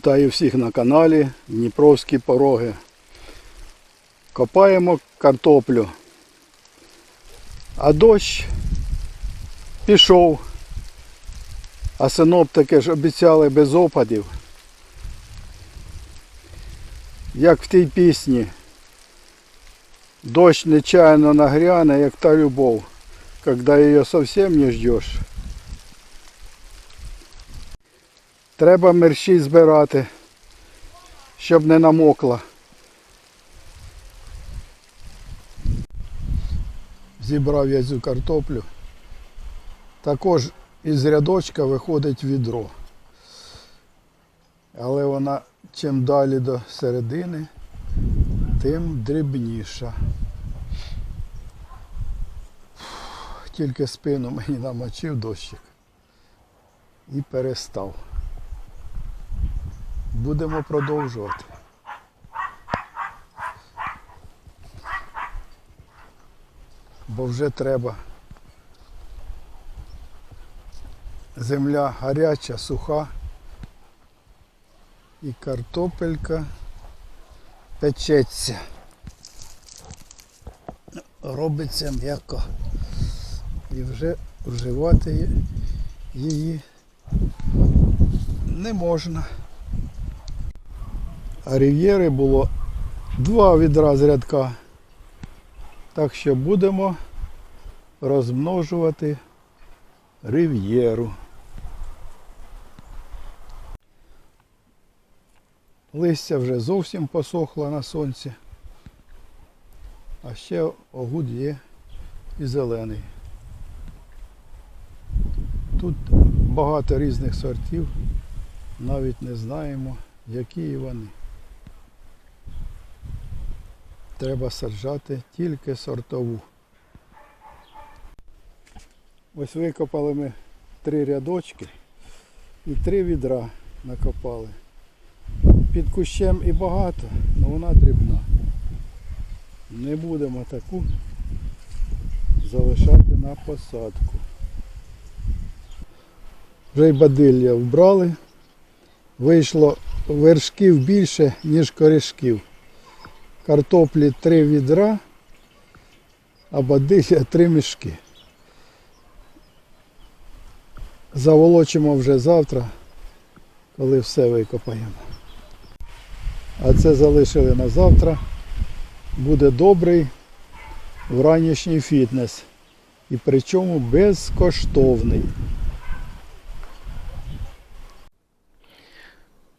Вітаю всіх на каналі Дніпровські пороги. Копаємо картоплю. А дощ пішов. А синоптики ж обіцяли без опадів. Як в тій пісні. Дощ нечаянно нагряне, як та любов, когда її совсем не ждешь. Треба мерщій збирати, щоб не намокла. Зібрав я цю картоплю. Також із рядочка виходить відро. Але вона чим далі до середини, тим дрібніша. Тільки спину мені намочив дощик і перестав. Будемо продовжувати. Бо вже треба. Земля гаряча, суха. І картопелька печеться. Робиться м'яко. І вже вживати її не можна. Рів'єри було два відра з рядка. Так що будемо розмножувати рив'єру. Листя вже зовсім посохло на сонці. А ще огуд є і зелений. Тут багато різних сортів, навіть не знаємо, які вони. Треба саджати тільки сортову. Ось викопали ми три рядочки і три відра накопали. Під кущем і багато, але вона дрібна. Не будемо таку залишати на посадку. Вже й бадилля вбрали. Вийшло вершків більше, ніж корішків. Картоплі три відра, а бадилля три мішки. Заволочимо вже завтра, коли все викопаємо. А це залишили на завтра. Буде добрий вранішній фітнес. І причому безкоштовний.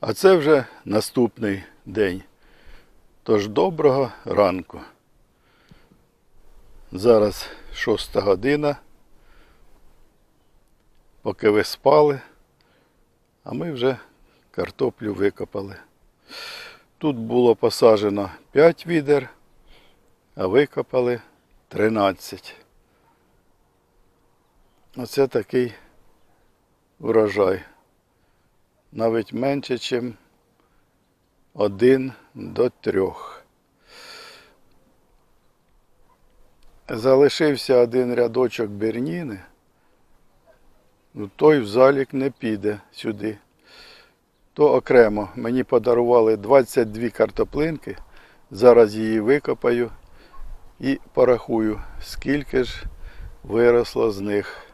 А це вже наступний день. Тож доброго ранку. Зараз шоста година. Поки ви спали, а ми вже картоплю викопали. Тут було посаджено 5 відер, а викопали 13. Оце такий врожай. Навіть менше, ніж один до трьох. Залишився один рядочок берніни. Ну, той в залік не піде сюди. То окремо. Мені подарували 22 картоплинки. Зараз її викопаю і порахую, скільки ж виросло з них.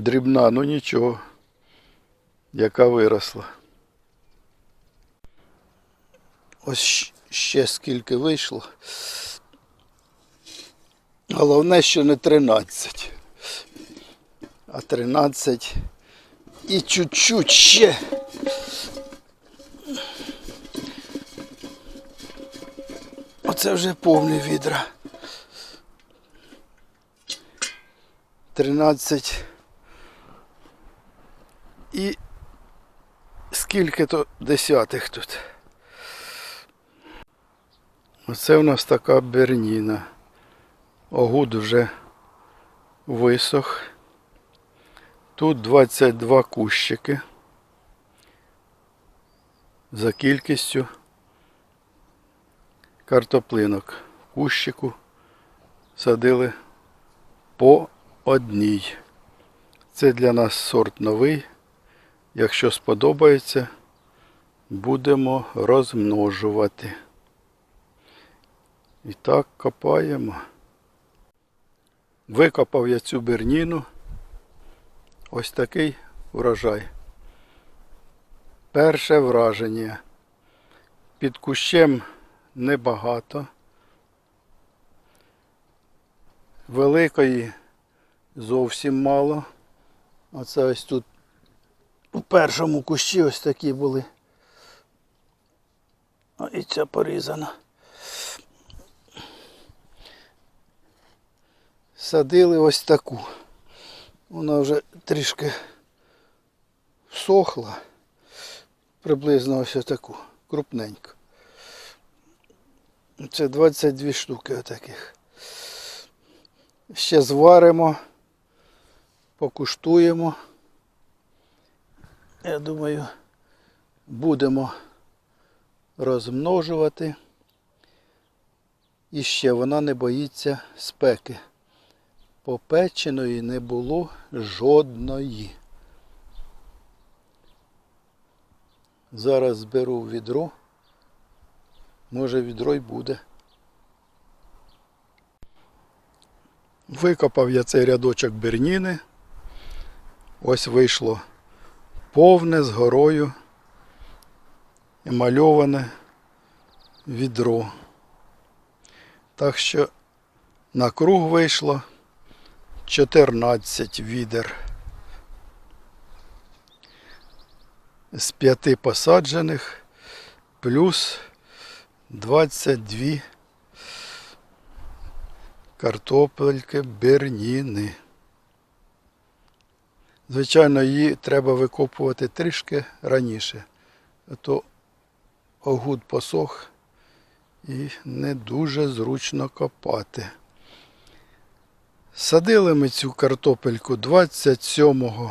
Дрібна, ну нічого, яка виросла. Ось ще скільки вийшло. Головне, що не 13. А 13 і чуть-чуть ще. Оце вже повні відра. 13 і скільки то десятих тут. Оце у нас така берніна. Огуд вже висох. Тут 22 кущики. За кількістю картоплинок кущику садили по одній. Це для нас сорт новий. Якщо сподобається, будемо розмножувати. І так копаємо. Викопав я цю берніну. Ось такий урожай. Перше враження. Під кущем небагато. Великої зовсім мало. Оце ось тут у першому кущі ось такі були. А і ця порізана. Садили ось таку. Вона вже трішки всохла. Приблизно ось таку, крупненьку. Це 22 штуки отаких. Ще зваримо, покуштуємо. Я думаю, будемо розмножувати. І ще вона не боїться спеки. Попеченої не було жодної. Зараз зберу відро. Може відро й буде. Викопав я цей рядочок берніни. Ось вийшло повне з горою емальоване відро. Так що на круг вийшло 14 відер. З п'яти посаджених плюс 22 картопельки берніни. Звичайно, її треба викопувати трішки раніше, то огуд посох і не дуже зручно копати. Садили ми цю картопельку 27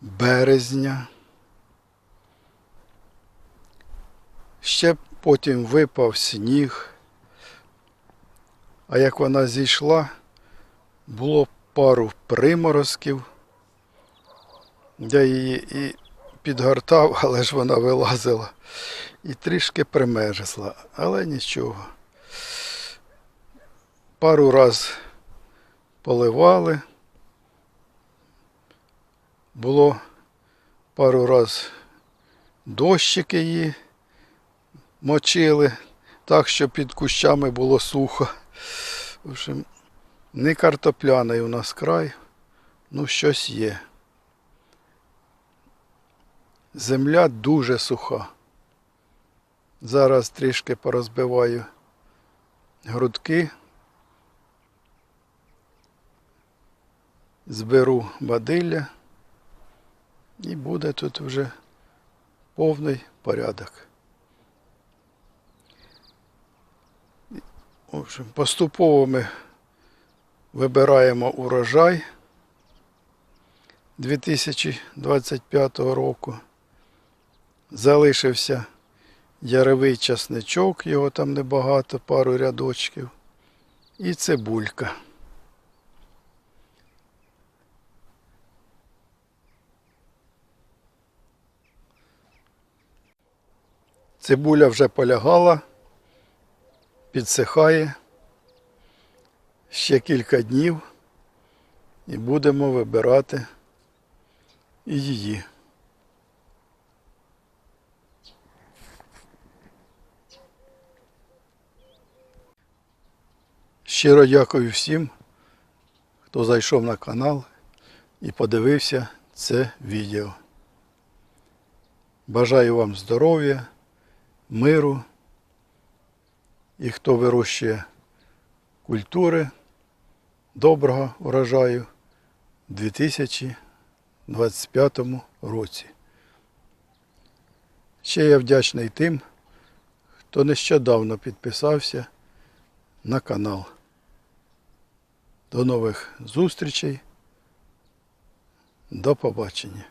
березня. Ще потім випав сніг. А як вона зійшла, було пару приморозків. Я її і підгортав, але ж вона вилазила і трішки примерзла, але нічого. Пару раз поливали. Було пару раз дощики її мочили, так що під кущами було сухо. В общем, не картопляний у нас край, ну щось є. Земля дуже суха. Зараз трішки порозбиваю грудки. Зберу бадилля і буде тут вже повний порядок. В общем, поступово ми вибираємо урожай 2025 року. Залишився яровий часничок, його там небагато, пару рядочків. І цибулька. Цибуля вже полягала, підсихає. Ще кілька днів і будемо вибирати і її. Щиро дякую всім, хто зайшов на канал і подивився це відео. Бажаю вам здоров'я, миру і хто вирощує культури, доброго урожаю у 2025 році. Ще я вдячний тим, хто нещодавно підписався на канал. До нових зустрічей. До побачення.